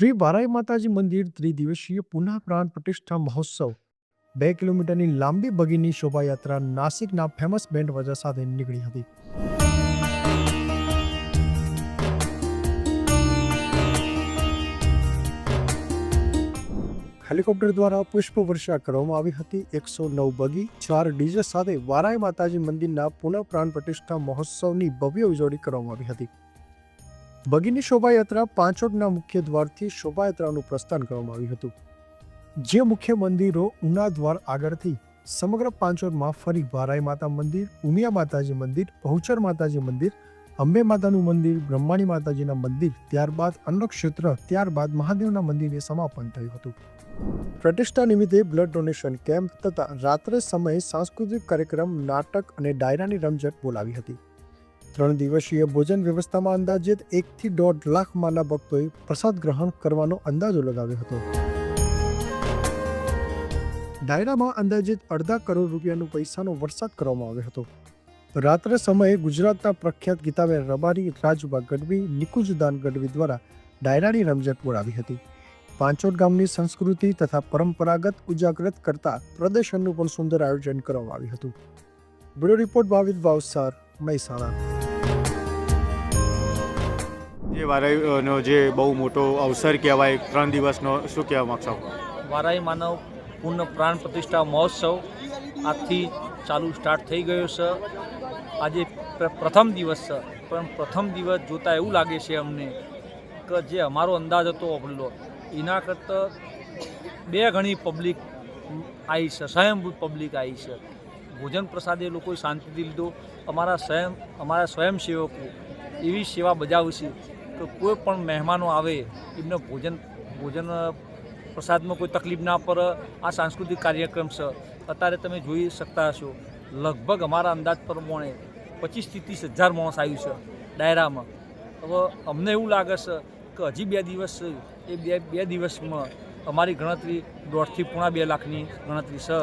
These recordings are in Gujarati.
શ્રી વારાઈ માતાજી મંદિર ત્રિદિવસીય પુનઃ પ્રાણ પ્રતિષ્ઠા મહોત્સવ. બે કિલોમીટરની લાંબી બગીની શોભાયાત્રા નાસિકના ફેમસ બેન્ડ વજા સાથે નીકળી હતી. હેલિકોપ્ટર દ્વારા પુષ્પ વર્ષા કરવામાં આવી હતી. એકસો નવ બગી, ચાર ડીજે સાથે વારાઈ માતાજી મંદિરના પુનઃ પ્રાણ પ્રતિષ્ઠા મહોત્સવની ભવ્ય ઉજવણી કરવામાં આવી હતી. બગીની શોભાયાત્રા પાંચોટના મુખ્ય દ્વારથી શોભાયાત્રાનું પ્રસ્થાન કરવામાં આવ્યું હતું. જે મુખ્ય મંદિરો ઉના દ્વાર આગળથી સમગ્ર પાંચોટમાં ફરી ભારાઈ માતા મંદિર, ઉમિયા માતાજી મંદિર બહુચર માતાજી મંદિર, અંબે માતાનું મંદિર, બ્રહ્માણી માતાજીના મંદિર, ત્યારબાદ અન્નક્ષેત્ર, ત્યારબાદ મહાદેવના મંદિરે સમાપન થયું હતું. પ્રતિષ્ઠા નિમિત્તે બ્લડ ડોનેશન કેમ્પ તથા રાત્રે સમયે સાંસ્કૃતિક કાર્યક્રમ, નાટક અને ડાયરાની રમઝટ બોલાવી હતી. ત્રણ દિવસીય ભોજન વ્યવસ્થામાં અંદાજિત એકથી દોઢ લાખ માના ભક્તોએ પ્રસાદ ગ્રહણ કરવાનો અંદાજો લગાવ્યો હતો. ડાયરામાં અંદાજિત અડધા કરોડ રૂપિયાનો પૈસાનો વરસાદ કરવામાં આવ્યો હતો. રાત્રે સમયે ગુજરાતના પ્રખ્યાત ગીતાબેન રબારી, રાજુબા ગઢવી નિકુંજદાન ગઢવી દ્વારા ડાયરાની રમઝટ બોલાવી હતી. પાંચોટ ગામની સંસ્કૃતિ તથા પરંપરાગત ઉજાગ્રત કરતા પ્રદર્શનનું પણ સુંદર આયોજન કરવામાં આવ્યું હતું. Bureau report Bhavit Bhavsar Mehsana. જે વારાઈનો જે બહુ મોટો અવસર કહેવાય, ત્રણ દિવસનો, શું કહેવા માગશો? વારાઈ માનવ પૂર્ણ પ્રાણ પ્રતિષ્ઠા મહોત્સવ આજથી ચાલુ સ્ટાર્ટ થઈ ગયો છે. આજે પ્રથમ દિવસ છે. પણ પ્રથમ દિવસ જોતાં એવું લાગે છે અમને કે જે અમારો અંદાજ હતો અપડેલો એના કરતાં બે ગણી પબ્લિક આવી છે સ્વયંભૂત પબ્લિક આવી છે. ભોજન પ્રસાદ એ લોકોએ શાંતિથી લીધો. અમારા સ્વયં, અમારા સ્વયંસેવકો એવી સેવા બજાવે કે કોઈ પણ મહેમાનો આવે, એમને ભોજન ભોજન પ્રસાદમાં કોઈ તકલીફ ના પડે, આ સાંસ્કૃતિક કાર્યક્રમ છે. અત્યારે તમે જોઈ શકતા હશો, લગભગ અમારા અંદાજ પ્રમાણે પચીસથી ત્રીસ હજાર માણસ આવ્યું છે ડાયરામાં. હવે અમને એવું લાગે છે કે હજી બે દિવસ એ બે બે દિવસમાં અમારી ગણતરી દોઢથી પોણા બે લાખની ગણતરી છે.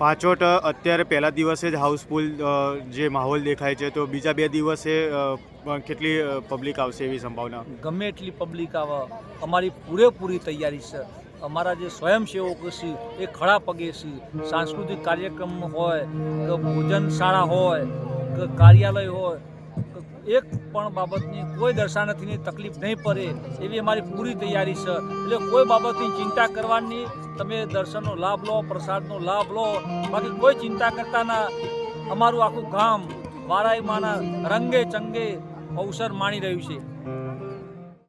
પાંચોટ અત્યારે પહેલા દિવસે જ હાઉસફુલ જે માહોલ દેખાય છે, તો બીજા બે દિવસે કેટલી પબ્લિક આવશે એવી સંભાવના? ગમે એટલી પબ્લિક આવે. અમારી પૂરેપૂરી તૈયારી છે. અમારા જે સ્વયંસેવકો છે, એ ખડા પગે છે. સાંસ્કૃતિક કાર્યક્રમ હોય, કે ભોજનશાળા હોય, કે કાર્યાલય હોય એક પણ બાબતની કોઈ દર્શાનથીની તકલીફ નહીં પડે એવી અમારી પૂરી તૈયારી છે. એટલે કોઈ બાબતની ચિંતા કરવાની તમે દર્શનનો લાભ લો, પ્રસાદનો લાભ લો. બાકી કોઈ ચિંતા કરતા ના. અમારું આખું ગામ વારાઈમાના રંગે ચંગે અવસર માણી રહ્યું છે.